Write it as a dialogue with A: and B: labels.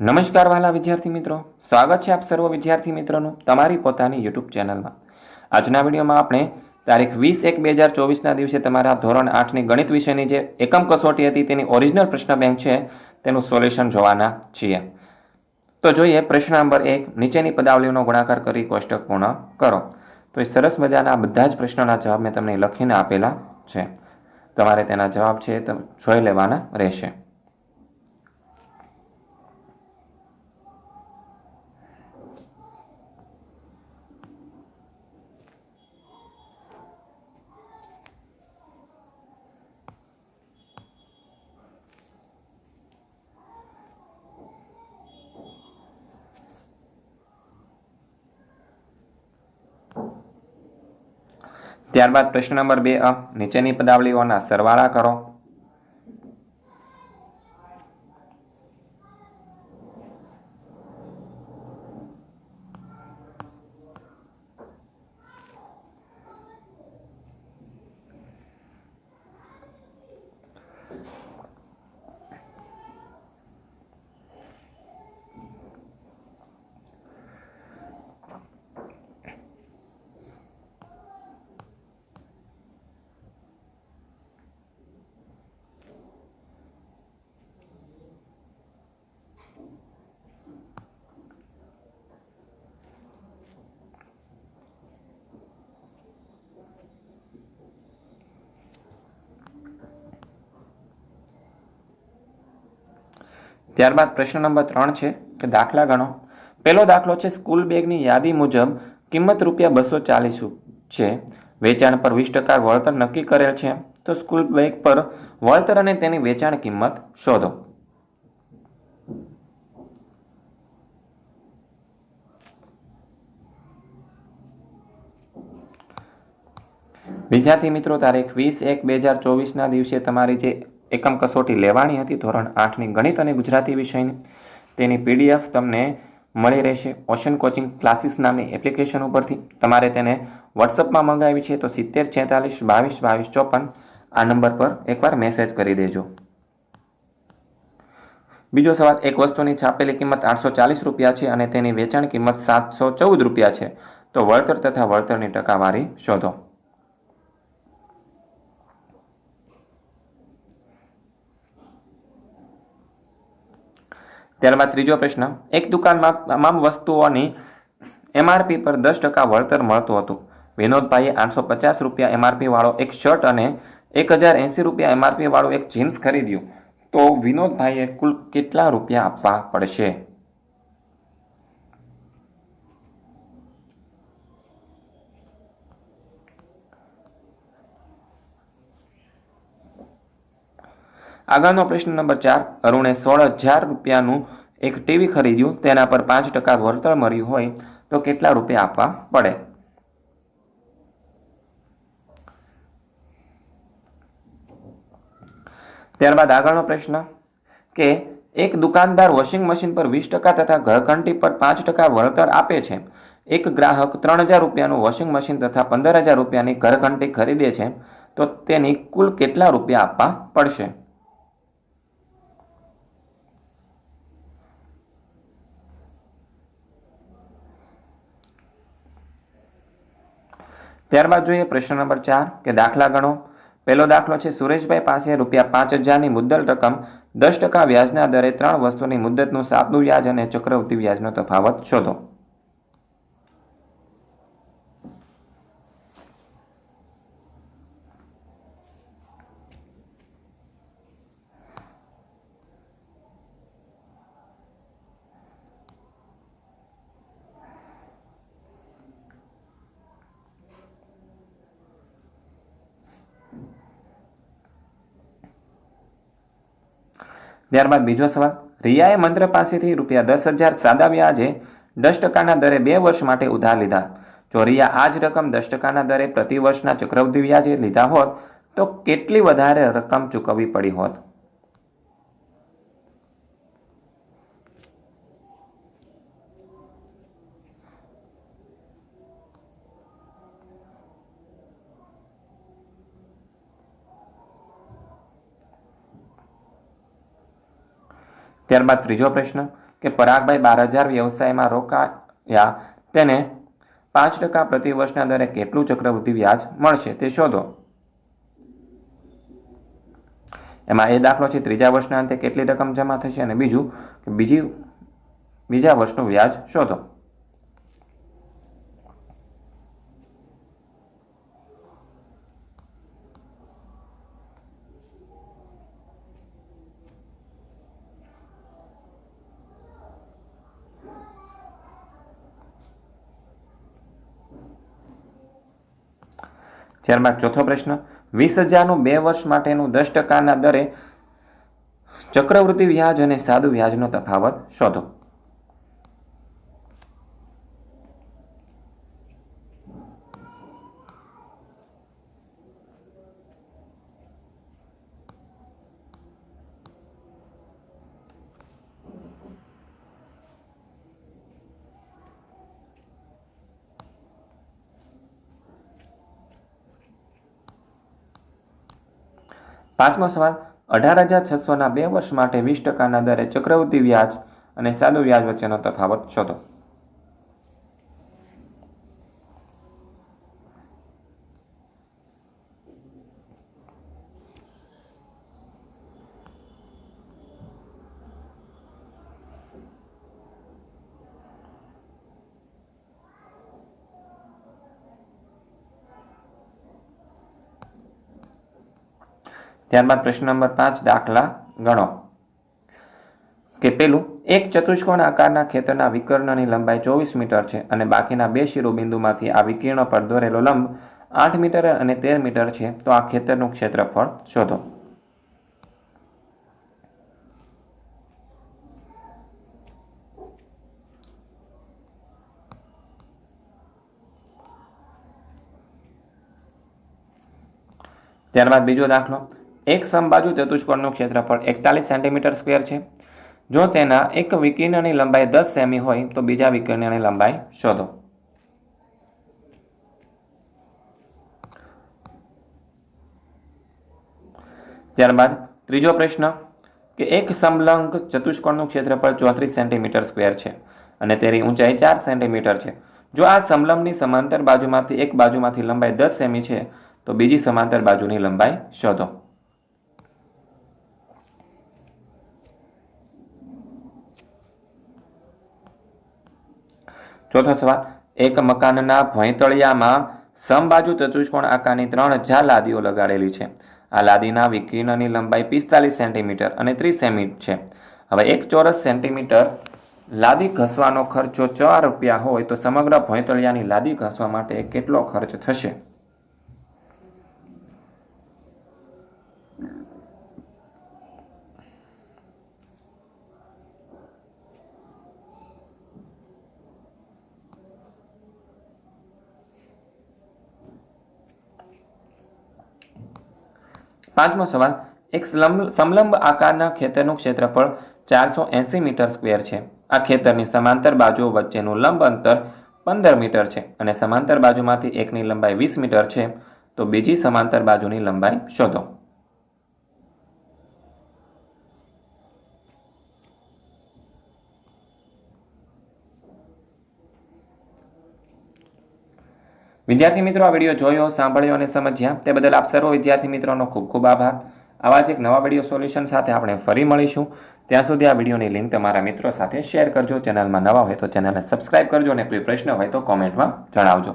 A: નમસ્કાર વાલા વિદ્યાર્થી મિત્રો. સ્વાગત છે આપ સર્વ વિદ્યાર્થી મિત્રોનું તમારી પોતાની યુટ્યુબ ચેનલમાં. આજના વિડીયોમાં આપણે તારીખ વીસ એક બે હજાર ચોવીસના દિવસે તમારા ધોરણ આઠની ગણિત વિષયની જે એકમ કસોટી હતી તેની ઓરિજિનલ પ્રશ્ન બેંક છે, તેનું સોલ્યુશન જોવાના છીએ. તો જોઈએ પ્રશ્ન નંબર એક, નીચેની પદાવલીઓનો ગુણાકાર કરી કોષ્ટક પૂર્ણ કરો. તો એ સરસ મજાના બધા જ પ્રશ્નોના જવાબ મેં તમને લખીને આપેલા છે. તમારે તેના જવાબ છે તો જોઈ લેવાના રહેશે. ત્યારબાદ પ્રશ્ન નંબર બે અ. નીચેની પદાવલીઓના સરવાળા કરો. ત્યારબાદ પ્રશ્ન નંબર ત્રણ છે કે દાખલા ગણો. પહેલો દાખલો છે સ્કૂલ બેગની યાદી મુજબ કિંમત રૂપિયા બસો ચાલીસ છે. વેચાણ પર વીસ ટકા વળતર નક્કી કરેલ છે. તો સ્કૂલ બેગ પર વળતર અને તેની વેચાણ કિંમત શોધો. વિદ્યાર્થી મિત્રો, તારીખ વીસ એક બે હજાર ચોવીસના દિવસે તમારી જે એકમ કસોટી લેવાની હતી, ધોરણ આઠની ગણિત અને ગુજરાતી વિષયની. તેની પીડીએફ તમને મળી રહેશે. ઓશન કોચિંગ ક્લાસીસ નામની એપ્લિકેશન ઉપરથી. તમારે તેને વોટ્સઅપમાં મંગાવી છે તો સિત્તેર, છેતાલીસ, બાવીસ બાવીસ, ચોપન આ નંબર પર એકવાર મેસેજ કરી દેજો. બીજો સવાલ, એક વસ્તુની છાપેલી કિંમત આઠસો ચાલીસ રૂપિયા છે અને તેની વેચાણ કિંમત સાતસો ચૌદ રૂપિયા છે. તો વળતર તથા વળતરની ટકાવારી શોધો. ત્યારબાદ ત્રીજો પ્રશ્ન, એક દુકાનમાં તમામ વસ્તુઓની એમઆરપી પર દસ ટકા વળતર મળતું હતું. વિનોદભાઈએ આઠસો પચાસ રૂપિયા એમઆરપી વાળો એક શર્ટ અને એક હજાર એંસી રૂપિયા એમઆરપી વાળો એક જીન્સ ખરીદ્યું. તો વિનોદભાઈએ કુલ કેટલા રૂપિયા આપવા પડશે? આગળનો પ્રશ્ન નંબર ચાર, અરુણે સોળ હજાર રૂપિયાનું એક ટીવી ખરીદ્યું, તેના પર પાંચ ટકા વળતર મળ્યું હોય તો કેટલા રૂપિયા આપવા પડે? ત્યારબાદ આગળનો પ્રશ્ન કે એક દુકાનદાર વોશિંગ મશીન પર વીસ ટકા તથા ઘરઘંટી પર પાંચ ટકા વળતર આપે છે. એક ગ્રાહક ત્રણ હજાર રૂપિયાનું વોશિંગ મશીન તથા પંદર હજાર રૂપિયાની ઘરઘંટી ખરીદે છે તો તેની કુલ કેટલા રૂપિયા આપવા પડશે? ત્યારબાદ જોઈએ પ્રશ્ન નંબર ચાર, કે દાખલા ગણો. પહેલો દાખલો છે, સુરેશભાઈ પાસે રૂપિયા પાંચ હજારની મુદ્દલ રકમ, દસ ટકા વ્યાજના દરે ત્રણ વસ્તુની મુદ્દતનું સાતનું વ્યાજ અને ચક્રવૃત્તિ વ્યાજનો તફાવત શોધો. ત્યારબાદ બીજો સવાલ, રિયાએ મંત્ર પાસેથી રૂપિયા દસ હજાર સાદા વ્યાજે દસ ટકાના દરે બે વર્ષ માટે ઉધાર લીધા. જો રિયા આ જ રકમ દસ ટકાના દરે પ્રતિ વર્ષના ચક્રવૃદ્ધિ વ્યાજે લીધા હોત, તો કેટલી વધારે રકમ ચૂકવવી પડી હોત? ત્યારબાદ ત્રીજો પ્રશ્ન કે પરાગભાઈ બાર હજાર વ્યવસાયમાં રોકાયા તેને પાંચ ટકા પ્રતિ વર્ષના દરે કેટલું ચક્રવૃદ્ધિ વ્યાજ મળશે તે શોધો. એમાં એ દાખલો છે, ત્રીજા વર્ષના અંતે કેટલી રકમ જમા થશે અને બીજું કે બીજી, બીજા વર્ષનું વ્યાજ શોધો. ત્યારબાદ ચોથો પ્રશ્ન, વીસ હજારનું બે વર્ષ માટેનું દસ ટકાના દરે ચક્રવૃત્તિ વ્યાજ અને સાદું વ્યાજનો તફાવત શોધો. પાંચમો સવાલ, અઢાર હજાર છસોના બે વર્ષ માટે વીસ ટકાના દરે ચક્રવૃદ્ધિ વ્યાજ અને સાદું વ્યાજ વચ્ચેનો તફાવત શોધો. ત્યારબાદ પ્રશ્ન નંબર પાંચ, દાખલા ગણો. કે પેલું, એક ચતુષ્કોણ આકારના ખેતરના વિકર્ણની લંબાઈ ચોવીસ મીટર છે અને બાકીના બે શિરોબિંદુમાંથી આ વિકર્ણ પર દોરેલો લંબ આઠ મીટર અને તેર મીટર છે, તો આ ખેતરનું ક્ષેત્રફળ શોધો. ત્યારબાદ બીજો દાખલો. એક સમબાજુ ચતુષ્કોણનું ક્ષેત્રફળ એકતાલીસ સેન્ટીમીટર સ્ક્વેર છે. જો તેના એક વિકિરણની લંબાઈ દસ સેમી હોય, તો બીજા વિકિરણની લંબાઈ શોધો. ત્યારબાદ ત્રીજો પ્રશ્ન કે એક સમલંગ ચતુષ્કોણનું ક્ષેત્રફળ ચોત્રીસ સેન્ટીમીટર સ્ક્વેર છે અને તેની ઊંચાઈ ચાર સેન્ટીમીટર છે. જો આ સમલંબની સમાંતર બાજુમાંથી એક બાજુમાંથી લંબાઈ દસ સેમી છે, તો બીજી સમાંતર બાજુની લંબાઈ શોધો. ચોથો સવાલ, એક મકાનના ભોંયતળિયામાં સમબાજુ ચતુષ્કોણ આકારની ત્રણ હજાર લાદીઓ લગાડેલી છે. આ લાદીના વિકિરણની લંબાઈ પિસ્તાલીસ સેન્ટીમીટર અને ત્રીસ સેમી છે. હવે એક ચોરસ સેન્ટીમીટર લાદી ઘસવાનો ખર્ચો ચાર રૂપિયા હોય તો સમગ્ર ભોંયતળિયાની લાદી ઘસવા માટે કેટલો ખર્ચ થશે? પાંચમો સવાલ, એક સમલંબ આકારના ખેતરનું ક્ષેત્રફળ ચારસો એંસી મીટર સ્ક્વેર છે. આ ખેતરની સમાંતર બાજુઓ વચ્ચેનું લંબ અંતર પંદર મીટર છે અને સમાંતર બાજુમાંથી એકની લંબાઈ વીસ મીટર છે. તો બીજી સમાંતર બાજુની લંબાઈ શોધો. વિદ્યાર્થી મિત્રો, આ વીડિયો જોયો, સાંભળ્યો અને સમજ્યા. તે બદલ આપ સર્વ વિદ્યાર્થી મિત્રોનો ખૂબ ખૂબ આભાર. આવા જ એક નવા વીડિયો સોલ્યુશન સાથે આપણે ફરી મળીશું. ત્યાં સુધી આ વિડીયોની લિંક તમારા મિત્રો સાથે શેર કરજો. ચેનલમાં નવા હોય તો ચેનલને સબસ્ક્રાઇબ કરજો અને કોઈ પ્રશ્ન હોય તો કોમેન્ટમાં જણાવજો.